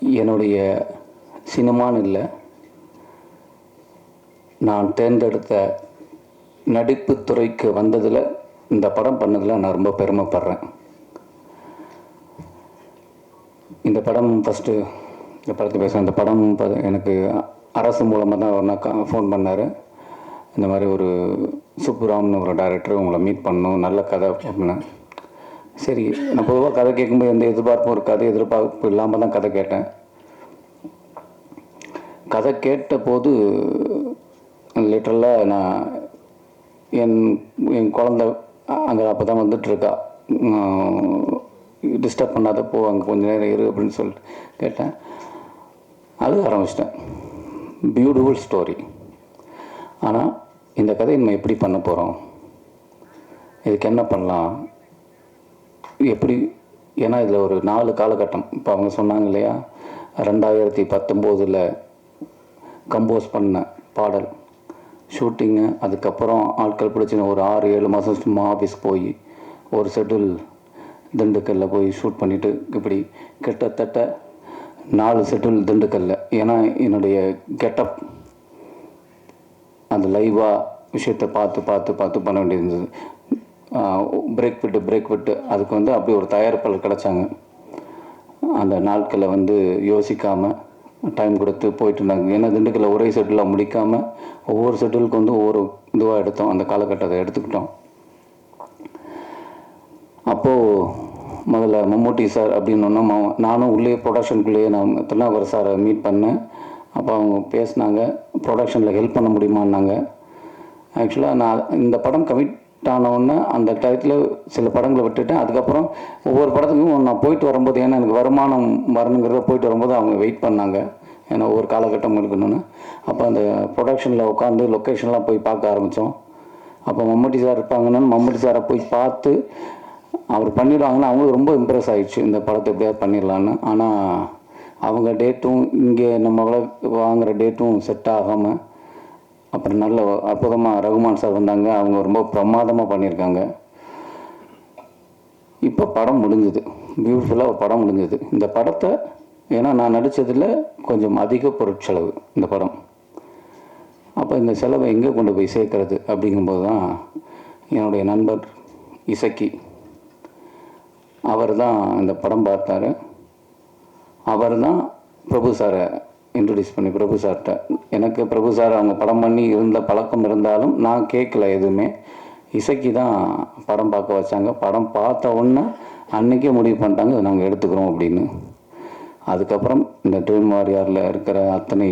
என்னுடைய சினிமான்னு இல்லை. நான் தேர்ந்தெடுத்த நடிப்பு துறைக்கு வந்ததில் இந்த படம் பண்ணதில் நான் ரொம்ப பெருமைப்படுறேன். இந்த படம் ஃபஸ்ட்டு இந்த படத்தை பேசுகிறேன் இந்த படம் ப- எனக்கு அரசு மூலமாக தான் ஒரு நாள் ஃபோன் பண்ணார். இந்த மாதிரி ஒரு சுப்புராம்னு ஒரு டைரக்டர் உங்களை மீட் பண்ணணும் நல்ல கதை அப்படின்னு. சரி நான் பொதுவாக கதை கேட்கும்போது எந்த எதிர்பார்ப்பும் இருக்காது எதிர்பார்ப்பு இல்லாமல் தான் கதை கேட்டேன். கதை கேட்ட போது லிட்டரலாக நான் என் என் குழந்த அங்கே அப்போ தான் வந்துட்டுருக்கா டிஸ்டர்ப் பண்ணாத போ அங்கே கொஞ்ச நேரம் இரு அப்படின்னு சொல்லிட்டு கேட்டேன். அது ஆரம்பிச்சிட்டேன். பியூட்டிஃபுல் ஸ்டோரி ஆனால் இந்த கதையை நம்ம எப்படி பண்ண போகிறோம் இதுக்கு என்ன பண்ணலாம்? எப்படி ஏன்னா இதில் ஒரு நாலு காலகட்டம். இப்போ அவங்க சொன்னாங்க இல்லையா? ரெண்டாயிரத்தி பத்தொம்போதில் கம்போஸ் பண்ண பாடல் ஷூட்டிங்கு அதுக்கப்புறம் ஆட்கள் பிடிச்சின ஒரு ஆறு ஏழு மாதம் சும்மா ஆஃபீஸ் போய் ஒரு ஷெட்யூல் திண்டுக்கல்ல போய் ஷூட் பண்ணிவிட்டு இப்படி கிட்டத்தட்ட நாலு ஷெட்யூல் திண்டுக்கல்ல. ஏன்னா என்னுடைய கெட்டப் அந்த லைவாக விஷயத்தை பார்த்து பார்த்து பார்த்து பண்ண வேண்டியிருந்தது. பிரேக் விட்டு பிரேக் விட்டு அதுக்கு வந்து அப்படி ஒரு தயாரிப்பாளர் கிடச்சாங்க. அந்த நாட்களை வந்து யோசிக்காமல் டைம் கொடுத்து போயிட்டு இருந்தாங்க. ஏன்னா திண்டுக்கல்ல ஒரே செட்டில் முடிக்காமல் ஒவ்வொரு செட்டிலுக்கு வந்து ஒவ்வொரு இதுவாக எடுத்தோம். அந்த காலகட்டத்தை எடுத்துக்கிட்டோம். அப்போது முதல்ல மம்மூட்டி சார் அப்படின்னு ஒன்று நானும் உள்ளே ப்ரொடக்ஷனுக்குள்ளேயே நான் திருநாவுக்கர் சாரை மீட் பண்ணேன். அப்போ அவங்க பேசினாங்க. ப்ரொடக்ஷனில் ஹெல்ப் பண்ண முடியுமான்னாங்க. ஆக்சுவலாக நான் இந்த படம் கமிட் ஆனவுடனே அந்த டயத்தில் சில படங்களை விட்டுட்டேன். அதுக்கப்புறம் ஒவ்வொரு படத்துக்கும் நான் போயிட்டு வரும்போது ஏன்னா எனக்கு வருமானம் வரணுங்கிறத போயிட்டு வரும்போது அவங்க வெயிட் பண்ணாங்க. ஏன்னா ஒவ்வொரு காலகட்டம் இருக்கணும்னு அப்போ அந்த ப்ரொடக்ஷனில் உட்காந்து லொக்கேஷன்லாம் போய் பார்க்க ஆரம்பித்தோம் அப்போ மம்முட்டி சார் இருப்பாங்கன்னு மம்முட்டி சாரை போய் பார்த்து அவர் பண்ணிடுவாங்கன்னு அவங்களுக்கு ரொம்ப இம்ப்ரெஸ் ஆகிடுச்சு இந்த படத்தை எப்படியாவது பண்ணிடலான்னு. ஆனால் அவங்க டேட்டும் இங்கே நம்மளை வாங்குகிற டேட்டும் செட் ஆகாமல் அப்புறம் நல்ல அற்புதமாக ரகுமான் சார் வந்தாங்க. அவங்க ரொம்ப பிரமாதமாக பண்ணியிருக்காங்க. இப்போ படம் முடிஞ்சுது. பியூட்டிஃபுல்லாக படம் முடிஞ்சது. இந்த படத்தை ஏன்னா நான் நடித்ததில் கொஞ்சம் அதிக பொருட்செலவு இந்த படம். அப்போ இந்த செலவை எங்கே கொண்டு போய் சேர்க்கறது அப்படிங்கும்போது தான் என்னுடைய நண்பர் இசக்கி அவர் தான் இந்த படம் பார்த்தாரு. அவர் தான் பிரபு சாரை இன்ட்ரடியூஸ் பண்ணி பிரபு சார்கிட்ட எனக்கு பிரபு சார் அவங்க படம் பண்ணி இருந்த பழக்கம் இருந்தாலும் நான் கேட்கல எதுவுமே. இசைக்கு தான் படம் பார்க்க வச்சாங்க. படம் பார்த்த உடனே அன்னைக்கே முடிவு பண்ணிட்டாங்க இதை நாங்கள் எடுத்துக்கிறோம் அப்படின்னு. அதுக்கப்புறம் இந்த ட்ரீம் வாரியாரில் இருக்கிற அத்தனை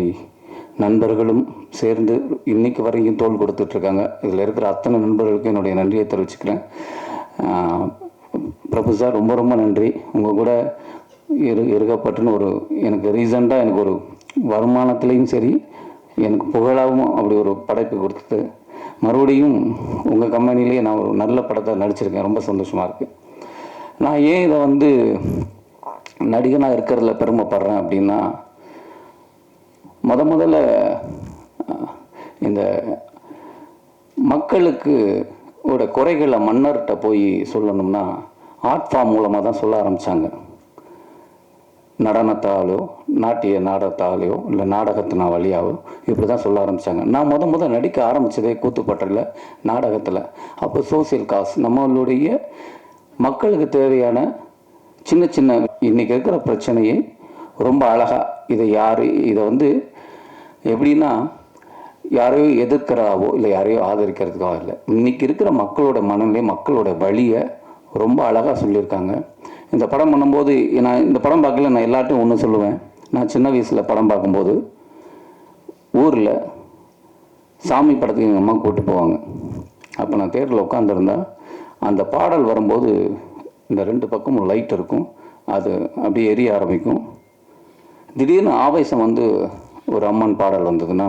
நண்பர்களும் சேர்ந்து இன்னைக்கு வரைக்கும் தோல் கொடுத்துட்ருக்காங்க இதில் இருக்கிற அத்தனை நண்பர்களுக்கும் என்னுடைய நன்றியை தெரிவிச்சுக்கிறேன். பிரபு சார் ரொம்ப ரொம்ப நன்றி. உங்கள் கூட இரு இருக்கப்பட்டுன்னு ஒரு எனக்கு ரீசண்டாக எனக்கு ஒரு வருமானத்துலேயும் சரி எனக்கு புகழாகவும் அப்படி ஒரு படைப்பு கொடுத்தது. மறுபடியும் உங்கள் கம்பெனிலேயே நான் ஒரு நல்ல படத்தை நடிச்சிருக்கேன். ரொம்ப சந்தோஷமாக இருக்குது நான் ஏன் இதை வந்து நடிகனாக இருக்கிறதுல பெருமைப்படுறேன் அப்படின்னா முத முதல்ல இந்த மக்களுக்கு ஓட குறைகளை மன்னர்கிட்ட போய் சொல்லணும்னா ஆர்ட் ஃபார்ம் மூலமாக தான் சொல்ல ஆரம்பித்தாங்க நடனத்தாலோ நாட்டிய நாடகத்தாலேயோ இல்லை நாடகத்தினா வழியாவோ இப்படி தான் சொல்ல ஆரம்பித்தாங்க நான் முத முத நடிக்க ஆரம்பித்ததே கூத்துப்பட்டில் நாடகத்தில். அப்போ சோசியல் காஸ் நம்மளுடைய மக்களுக்கு தேவையான சின்ன சின்ன இன்னைக்கு இருக்கிற பிரச்சனையை ரொம்ப அழகாக இதை யார் இதை வந்து எப்படின்னா யாரையோ எதிர்க்கிறாவோ இல்லை யாரையோ ஆதரிக்கிறதுக்காக இல்லை. இன்றைக்கி இருக்கிற மக்களோட மனநிலை மக்களோட வழியை ரொம்ப அழகாக சொல்லியிருக்காங்க. இந்த படம் பண்ணும்போது நான் இந்த படம் பார்க்கல நான் எல்லார்ட்டையும் ஒன்று சொல்லுவேன். நான் சின்ன வயசில் படம் பார்க்கும்போது ஊரில் சாமி படத்துக்கு எங்கள் அம்மா கூப்பிட்டு போவாங்க. அப்போ நான் தேட்டரில் உட்காந்துருந்தா அந்த பாடல் வரும்போது இந்த ரெண்டு பக்கமும் லைட் இருக்கும். அது அப்படியே எரிய ஆரம்பிக்கும். திடீர்னு ஆவேசம் வந்து ஒரு அம்மன் பாடல் வந்ததுன்னா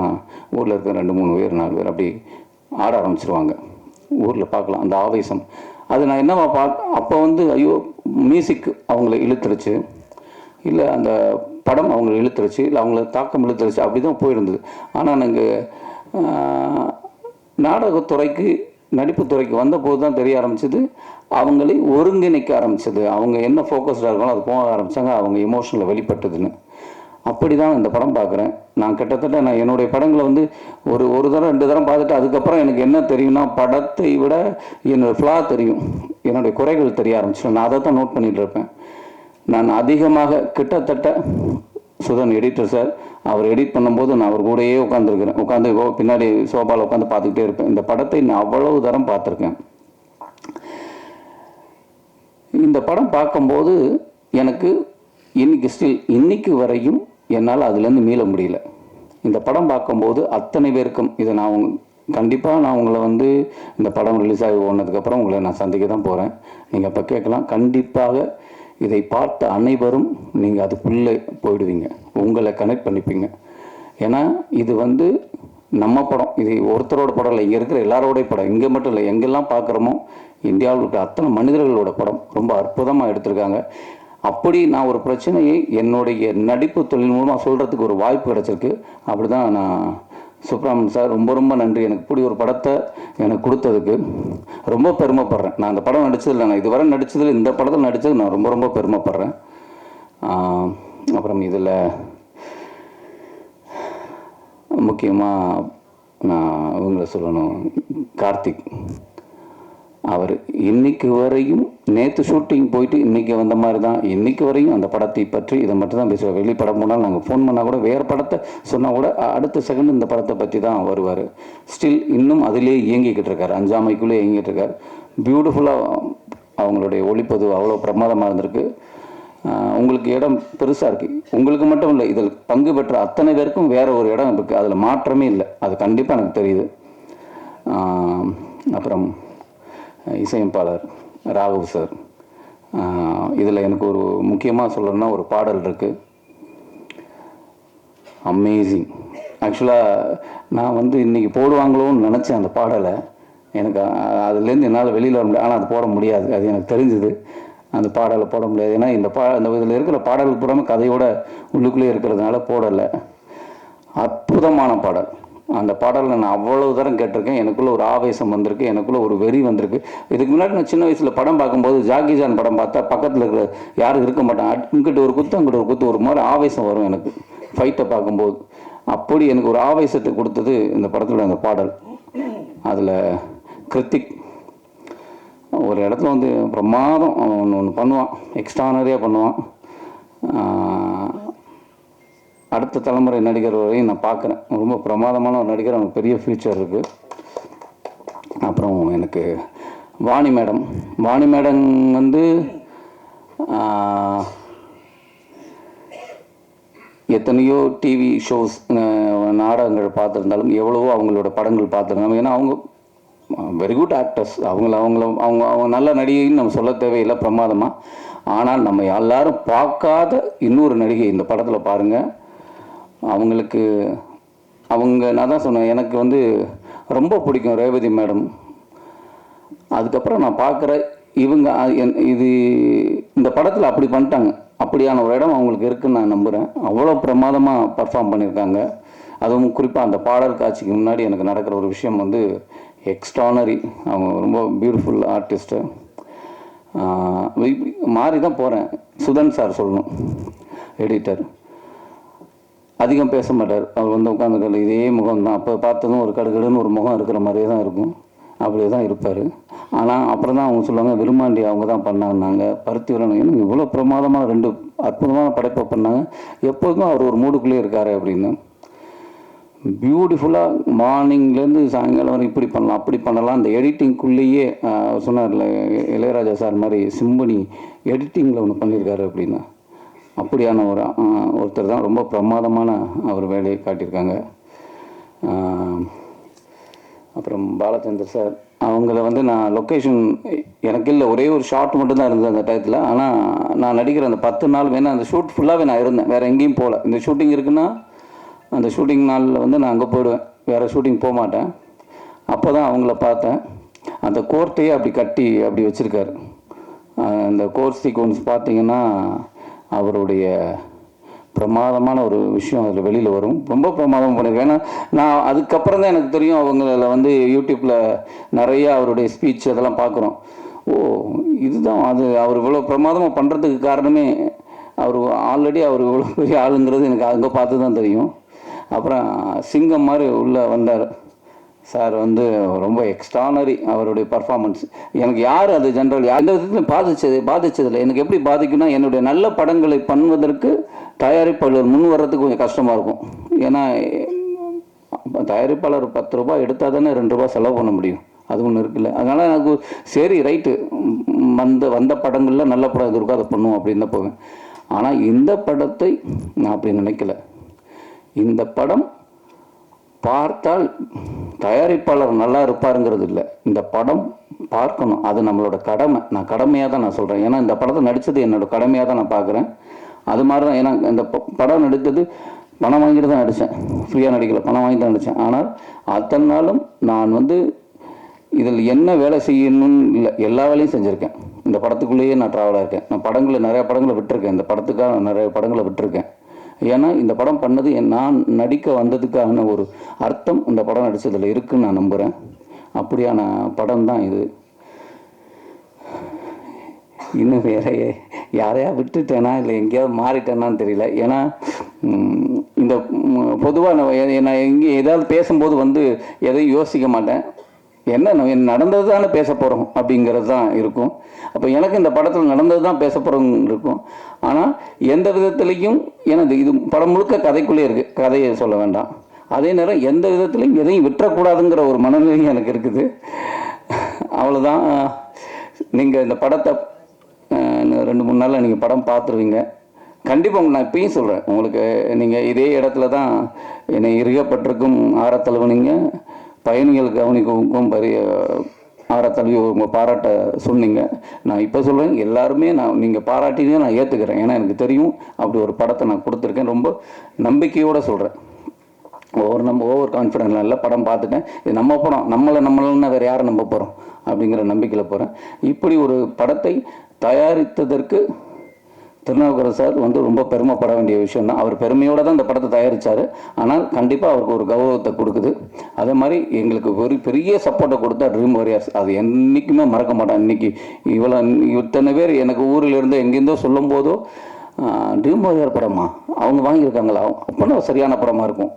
ஊரில் இருக்க ரெண்டு மூணு பேர் நாலு பேர் அப்படி ஆட ஆரம்பிச்சிருவாங்க. ஊரில் பார்க்கலாம். அந்த ஆவேசம் அது நான் என்னவா பா அப்போ வந்து ஐயோ மியூசிக் அவங்கள இழுத்துருச்சு. இல்லை அந்த படம் அவங்களை இழுத்துருச்சு இல்லை அவங்கள தாக்கம் இழுத்துருச்சு அப்படி தான் போயிருந்தது ஆனால் நாங்கள் நாடகத்துறைக்கு நடிப்புத்துறைக்கு வந்தபோது தான் தெரிய ஆரம்பிச்சது. அவங்களை ஒருங்கிணைக்க ஆரம்பிச்சது. அவங்க என்ன ஃபோக்கஸ்டாக இருக்காங்களோ அது போக ஆரம்பித்தாங்க அவங்க எமோஷனில் வெளிப்பட்டதுன்னு. அப்படி தான் இந்த படம் பார்க்குறேன். நான் கிட்டத்தட்ட நான் என்னுடைய படங்களை வந்து ஒரு ஒரு தரம் ரெண்டு தரம் பார்த்துட்டு அதுக்கப்புறம் எனக்கு என்ன தெரியும்னா படத்தை விட என்னோடய ஃப்ளா தெரியும். என்னுடைய குறைகள் தெரிய ஆரம்பிச்சிடும். நான் அதை தான் நோட் பண்ணிகிட்ருப்பேன் இருப்பேன். நான் அதிகமாக கிட்டத்தட்ட சுதன் எடிட்டர் சார் அவர் எடிட் பண்ணும்போது நான் அவர் கூடயே உட்காந்துருக்கிறேன் உட்காந்து பின்னாடி சோபாவில் உட்காந்து பார்த்துக்கிட்டே இருப்பேன். இந்த படத்தை நான் அவ்வளவு தரம் பார்த்துருக்கேன். இந்த படம் பார்க்கும்போது எனக்கு இன்னைக்கு ஸ்டில் இன்னைக்கு வரையும் என்னால் அதுலேருந்து மீள முடியல. இந்த படம் பார்க்கும்போது அத்தனை பேருக்கும் இதை நான் கண்டிப்பாக நான் உங்களை வந்து இந்த படம் ரிலீஸ் ஆகி ஓடினதுக்கப்புறம் உங்களை நான் சந்திக்க தான் போகிறேன் நீங்கள் அப்போ கேட்கலாம். கண்டிப்பாக இதை பார்த்த அனைவரும் நீங்கள் அதுக்குள்ளே போயிடுவீங்க. உங்களை கனெக்ட் பண்ணிப்பீங்க. ஏன்னா இது வந்து நம்ம படம். இது ஒருத்தரோட படம் இல்லை. இங்கே இருக்கிற எல்லாரோடைய படம். இங்கே மட்டும் இல்லை. எங்கெல்லாம் பார்க்குறோமோ இந்தியாவில் இருக்கிற அத்தனை மனிதர்களோட படம் ரொம்ப அற்புதமாக எடுத்திருக்காங்க. அப்படி நான் ஒரு பிரச்சனையை என்னுடைய நடிப்பு தொழில் மூலமாக சொல்கிறதுக்கு ஒரு வாய்ப்பு கிடச்சிருக்கு. அப்படி தான் நான் சுப்ரமணியன் சார் ரொம்ப ரொம்ப நன்றி. எனக்கு இப்படி ஒரு படத்தை எனக்கு கொடுத்ததுக்கு. ரொம்ப பெருமைப்படுறேன். நான் அந்த படம் நடிச்சதில்லை. நான் இதுவரை நடித்ததில் இந்த படத்தில் நடித்தது நான் ரொம்ப ரொம்ப பெருமைப்படுறேன். அப்புறம் இதில் முக்கியமாக நான் இவங்கள சொல்லணும். கார்த்திக். அவர் இன்னைக்கு வரையும் நேற்று ஷூட்டிங் போயிட்டு இன்றைக்கி வந்த மாதிரி தான் இன்னைக்கு வரையும் அந்த படத்தை பற்றி இதை மட்டும் தான் பேசுவார். வெளி படம் போனால் நாங்கள் ஃபோன் பண்ணால் கூட வேறு படத்தை சொன்னால் கூட அடுத்த செகண்ட் இந்த படத்தை பற்றி தான் வருவார். ஸ்டில் இன்னும் அதிலே இயங்கிக்கிட்டு இருக்கார். அஞ்சாமைக்குள்ளே இயங்கிட்டு இருக்கார். பியூட்டிஃபுல்லாக அவங்களுடைய ஒளிப்பதிவு அவ்வளோ பிரமாதமாக இருந்திருக்கு. உங்களுக்கு இடம் பெருசாக இருக்குது உங்களுக்கு மட்டும் இல்லை இதில் பங்கு பெற்ற அத்தனை பேருக்கும் வேறு ஒரு இடம் இருக்குது அதில் மாற்றமே இல்லை. அது கண்டிப்பாக எனக்கு தெரியுது. அப்புறம் இசையமைப்பாளர். ராகவ் சார். இதில் எனக்கு ஒரு முக்கியமாக சொல்லணும்னா ஒரு பாடல் இருக்குது அமேசிங் ஆக்சுவலாக நான் வந்து இன்றைக்கி போடுவாங்களோன்னு நினச்சேன் அந்த பாடலை. எனக்கு அதுலேருந்து என்னால் வெளியில் வர முடியாது ஆனால் அது போட முடியாது. அது எனக்கு தெரிஞ்சுது. அந்த பாடலை போட முடியாது. ஏன்னா இந்த பா இந்த இதில் இருக்கிற பாடல் புறமே கதையோட உள்ளுக்குள்ளே இருக்கிறதுனால போடலை. அற்புதமான பாடல். அந்த பாடலை நான் அவ்வளவு தரம் கேட்டிருக்கேன். எனக்குள்ள ஒரு ஆவேசம் வந்திருக்கு. எனக்குள்ள ஒரு வெறி வந்திருக்கு. இதுக்கு முன்னாடி நான் சின்ன வயசில் படம் பார்க்கும்போது ஜாக்கி ஜான் படம் பார்த்தா பக்கத்தில் இருக்கிற யாரும் இருக்க மாட்டாங்க. இங்கிட்ட ஒரு குத்து அங்கிட்ட ஒரு குத்து ஒரு மாதிரி ஆவேசம் வரும் எனக்கு. ஃபைட்டை பார்க்கும்போது. அப்படி எனக்கு ஒரு ஆவேசத்தை கொடுத்தது இந்த படத்தில் அந்த பாடல். அதில் கிருத்திக் ஒரு இடத்துல வந்து பிரமாதம் ஒன்று ஒன்று பண்ணுவான். எக்ஸ்ட்ரானரியாக பண்ணுவான். அடுத்த தலைமுறை நடிகர் வரையும் நான் பார்க்குறேன். ரொம்ப பிரமாதமான ஒரு நடிகர் அவங்க பெரிய ஃப்யூச்சர் இருக்குது அப்புறம் எனக்கு வாணி மேடம். வாணி மேடம் வந்து எத்தனையோ டிவி ஷோஸ் நாடகங்கள் பார்த்துருந்தாலும் எவ்வளவோ அவங்களோட படங்கள் பார்த்துருந்தாலும் ஏன்னா அவங்க வெரி குட் ஆக்டர்ஸ் அவங்கள அவங்கள அவங்க அவங்க நல்ல நடிகைன்னு நம்ம சொல்ல தேவையில்லை பிரமாதமாக ஆனால் நம்ம எல்லாரும் பார்க்காத இன்னொரு நடிகை இந்த படத்தில் பாருங்கள் அவங்களுக்கு அவங்க நான் தான் சொன்னேன் எனக்கு வந்து ரொம்ப பிடிக்கும் ரேவதி மேடம். அதுக்கப்புறம் நான் பார்க்குற இவங்க என்- இது இந்த படத்தில் அப்படி பண்ணிட்டாங்க. அப்படியான ஒரு இடம் அவங்களுக்கு இருக்குன்னு நான் நம்புகிறேன் அவ்வளோ பிரமாதமாக பர்ஃபார்ம் பண்ணியிருக்காங்க. அதுவும் குறிப்பாக அந்த பாடல் காட்சிக்கு முன்னாடி எனக்கு நடக்கிற ஒரு விஷயம் வந்து எக்ஸ்ட்ரானரி அவங்க ரொம்ப பியூட்டிஃபுல் ஆர்டிஸ்ட்டு மாறி தான் போகிறேன் சுதன் சார் சொல்லணும் எடிட்டர் அதிகம் பேச மாட்டார். அவர் வந்து உட்காந்துக்கல இதே முகம் தான் அப்போ பார்த்ததும் ஒரு கடுகடுன்னு ஒரு முகம் இருக்கிற மாதிரியே தான் இருக்கும். அப்படியே தான் இருப்பார். ஆனால் அப்புறம் தான் அவங்க சொல்லுவாங்க விருமாண்டி அவங்க தான் பண்ணாங்கன்னாங்க பருத்தி வரணும் இவ்வளோ பிரமாதமாக ரெண்டு அற்புதமான படைப்பை பண்ணாங்க. எப்போதும் அவர் ஒரு மூடுக்குள்ளேயே இருக்காரு அப்படின்னு. பியூட்டிஃபுல்லாக மார்னிங்லேருந்து சாயங்காலம் வரை இப்படி பண்ணலாம் அப்படி பண்ணலாம். அந்த எடிட்டிங்குள்ளேயே சொன்னார்ல இளையராஜா சார் மாதிரி சிம்பனி எடிட்டிங்கில் ஒன்று பண்ணியிருக்காரு அப்படின்னா. அப்படியான ஒரு ஒருத்தர் தான். ரொம்ப பிரமாதமான அவர் வேலையை காட்டியிருக்காங்க. அப்புறம் பாலச்சந்தர் சார் அவங்கள வந்து நான் லொக்கேஷன் எனக்கு இல்லை ஒரே ஒரு ஷாட் மட்டும்தான் இருந்தது அந்த டயத்தில். ஆனால் நான் நடிக்கிற அந்த பத்து நாள் வேணால் அந்த ஷூட் ஃபுல்லாகவே நான் இருந்தேன். வேறு எங்கேயும் போகல இந்த ஷூட்டிங் இருக்குன்னா அந்த ஷூட்டிங் நாளில் வந்து நான் அங்கே போயிடுவேன். வேறு ஷூட்டிங் போக மாட்டேன். அப்போ தான் அவங்கள பார்த்தேன். அந்த கோர்ட்டையே அப்படி கட்டி அப்படி வச்சுருக்காரு. அந்த கோர்ட் சீக்வன்ஸ் பார்த்தீங்கன்னா அவருடைய பிரமாதமான ஒரு விஷயம் அதில் வெளியில் வரும். ரொம்ப பிரமாதம் பண்ணியிருக்கேன் ஏன்னா நான் அதுக்கப்புறம் தான் எனக்கு தெரியும் அவங்கள வந்து யூடியூப்பில் நிறைய அவருடைய ஸ்பீச் அதெல்லாம் பார்க்குறோம். ஓ இதுதான் அது. அவர் இவ்வளோ பிரமாதமாக பண்ணுறதுக்கு காரணமே அவர் ஆல்ரெடி அவர் இவ்வளோ பெரிய ஆளுங்கிறது எனக்கு அங்கே பார்த்து தான் தெரியும். அப்புறம் சிங்கம் மாதிரி உள்ளே வந்தார். சார் வந்து ரொம்ப எக்ஸ்ட்ரானரி அவருடைய பர்ஃபார்மன்ஸ் எனக்கு யார் அது ஜென்ரல் எந்த விதத்திலும் பாதிச்சது பாதிச்சதில்லை. எனக்கு எப்படி பாதிக்கும்னா என்னுடைய நல்ல படங்களை பண்ணுவதற்கு தயாரிப்பாளர் முன் வர்றதுக்கு கொஞ்சம் கஷ்டமாக இருக்கும். ஏன்னா தயாரிப்பாளர் பத்து ரூபாய் எடுத்தால் தானே ரெண்டு ரூபாய் செலவு பண்ண முடியும். அது ஒன்று இருக்குல்ல. அதனால் எனக்கு சரி ரைட்டு வந்த வந்த படங்களில் நல்ல படம் எது இருக்கோ அதை பண்ணுவோம் அப்படின்னு தான் போவேன். ஆனால் இந்த படத்தை நான் அப்படி நினைக்கல. இந்த படம் பார்த்தால் தயாரிப்பாளர் நல்லா இருப்பாருங்கிறது இல்லை. இந்த படம் பார்க்கணும். அது நம்மளோட கடமை. நான் கடமையாக தான் நான் சொல்கிறேன் ஏன்னா இந்த படத்தை நடித்தது என்னோட கடமையாக தான் நான் பார்க்குறேன். அது மாதிரி தான் ஏன்னா இந்த படம் நடித்தது பணம் வாங்கிட்டு தான் நடித்தேன் ஃப்ரீயாக நடிக்கல. பணம் வாங்கி தான் நடித்தேன் ஆனால் அத்தனை நாளும் நான் வந்து இதில் என்ன வேலை செய்யணும்னு இல்லை எல்லா வேலையும் செஞ்சுருக்கேன். இந்த படத்துக்குள்ளேயே நான் ட்ராவலாக இருக்கேன். நான் படங்களை நிறையா படங்களை விட்டுருக்கேன். இந்த படத்துக்காக நான் நிறைய படங்களை விட்டுருக்கேன். ஏன்னா இந்த படம் பண்ணது நான் நடிக்க வந்ததுக்கான ஒரு அர்த்தம் இந்த படம் நடித்ததில் இருக்குன்னு நான் நம்புகிறேன் அப்படியான படம் தான் இது. இன்னும் வேற யாரையா விட்டுட்டேனா இல்லை எங்கேயாவது மாறிட்டேனான்னு தெரியல. ஏன்னா இந்த பொதுவாக நான் எங்கே ஏதாவது பேசும்போது வந்து எதையும் யோசிக்க மாட்டேன். என்ன நடந்தது தானே பேச போகிறோம் அப்படிங்கிறது தான் இருக்கும். அப்போ எனக்கு இந்த படத்தில் நடந்தது தான் பேச போகிறோம் இருக்கும். ஆனால் எந்த விதத்துலேயும் எனது இது படம் முழுக்க கதைக்குள்ளே இருக்குது கதையை சொல்ல வேண்டாம். அதே நேரம் எந்த விதத்துலையும் எதையும் விட்டுறக்கூடாதுங்கிற ஒரு மனநிலையும் எனக்கு இருக்குது. அவ்வளோதான் நீங்கள் இந்த படத்தை ரெண்டு மூணு நாளில் நீங்கள் படம் பார்த்துருவீங்க. கண்டிப்பாக நான் இப்பயும் சொல்கிறேன் உங்களுக்கு நீங்கள் இதே இடத்துல தான் என்னை இருகப்பட்டிருக்கும் ஆரத்தழுவுனீங்க பயணிகள் கவனிக்கவும் பெரிய ஆரத்தழுவி உங்கள் பாராட்ட சொன்னீங்க. நான் இப்போ சொல்கிறேன் எல்லாருமே நான் நீங்கள் பாராட்டினே நான் ஏற்றுக்கிறேன் ஏன்னா எனக்கு தெரியும் அப்படி ஒரு படத்தை நான் கொடுத்துருக்கேன். ரொம்ப நம்பிக்கையோடு சொல்கிறேன் ஓவர் நம்ம ஓவர் கான்ஃபிடென்ட் நல்ல படம் பார்த்துட்டேன். இது நம்ம படம் நம்மளை நம்மளன்னா வேறு யாரை நம்ப போகிறோம் அப்படிங்கிற நம்பிக்கையில் போகிறேன் இப்படி ஒரு படத்தை தயாரித்ததற்கு திருநாவுக்கரசர் சார் வந்து ரொம்ப பெருமைப்பட வேண்டிய விஷயம் தான் அவர் பெருமையோடு தான் இந்த படத்தை தயாரித்தார் ஆனால் கண்டிப்பாக அவருக்கு ஒரு கௌரவத்தை கொடுக்குது. அதே மாதிரி எங்களுக்கு ஒரு பெரிய சப்போர்ட்டை கொடுத்தா ட்ரீம் வாரியர்ஸ் அது என்றைக்குமே மறக்க மாட்டேன். இன்னைக்கு இவ்வளோ இத்தனை பேர் எனக்கு ஊரிலிருந்து எங்கேருந்தோ சொல்லும் போதோ ட்ரீம் வாரியர் படமா? அவங்க வாங்கியிருக்காங்களா? அப்போனா சரியான படமாக இருக்கும்.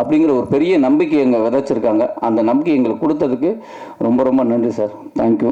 அப்படிங்கிற ஒரு பெரிய நம்பிக்கை எங்கள் விதைச்சிருக்காங்க. அந்த நம்பிக்கை எங்களுக்கு கொடுத்ததுக்கு ரொம்ப ரொம்ப நன்றி சார். தேங்க்யூ